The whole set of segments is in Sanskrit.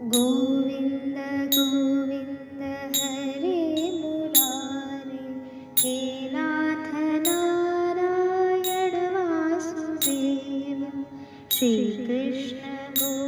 गोविन्द गोविन्द हरे मुरारे हे नाथ नारायण वासुदेव श्रीकृष्ण गोविन्द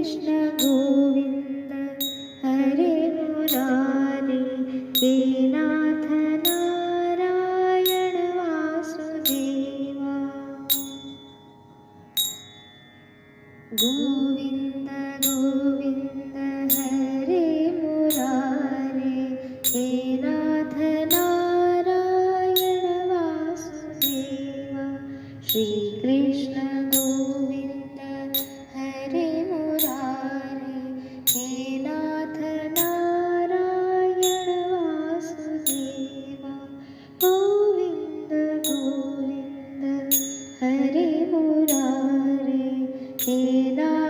श्रीकृष्ण गोविन्द हरे मुरारे हे नाथ नारायण वासुदेवा। गोविन्द गोविन्द हरे मुरारे। हे नाथ नारायण वासुदेवा। श्रीकृष्ण गोविन्द हरे मुरारे हे नाथ